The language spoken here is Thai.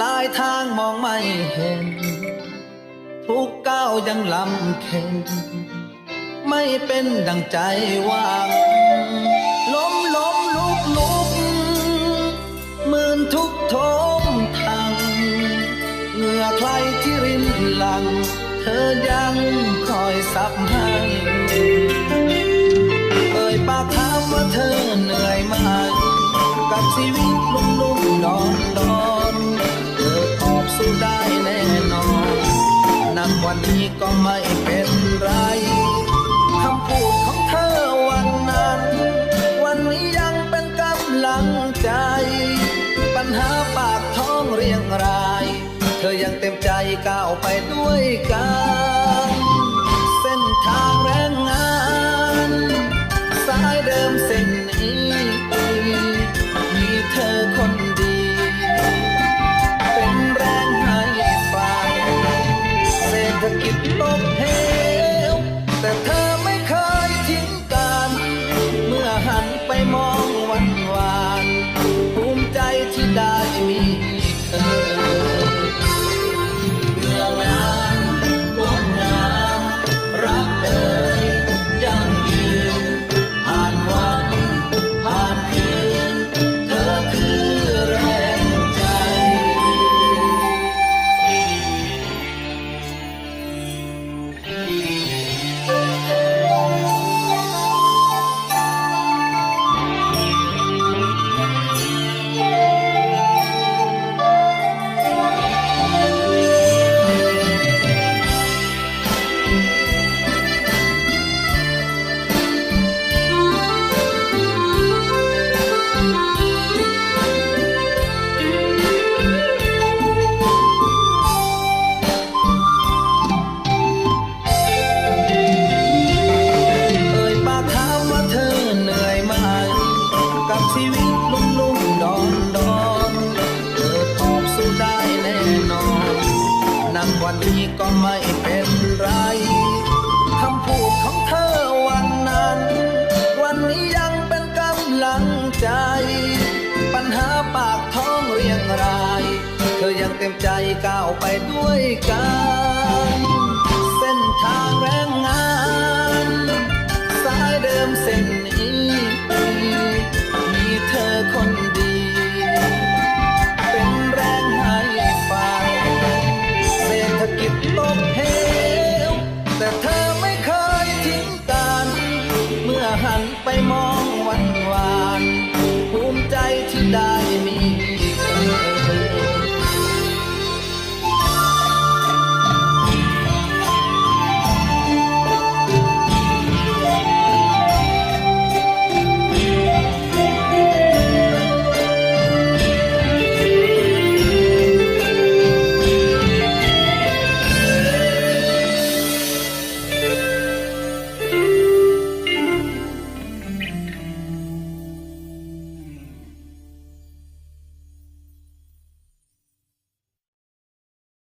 ปลายทางมองไม่เห็น ทุกก้าวยังลำเค็นไม่เป็นดังใจหว่างล้มล้มลุกลุกหมื่นทุกทมทางเหงื่อใครที่รินหลัง เธอยังคอยซับให้เอ่ยปากถามว่าเธอเหนื่อยไหมกับชีวิต สู้ได้แน่นอนนักวันนี้ก็ไม่เป็นไรคำพูดของเธอวันนั้น วันนี้ยังเป็นกำลังใจ ปัญหาปากท้องเรียงราย เธอยังเต็มใจก้าวไปด้วยกัน เส้นทางแรง วันนี้ก็ไม่เป็นไรคำพูดของเธอวันนั้น วันนี้ยังเป็นกำลังใจ ปัญหาปากท้องเรียงราย เธอยังเต็มใจก้าวไปด้วยกัน เส้นทางแรงงาน สายเดิมเส้น มองวันวาน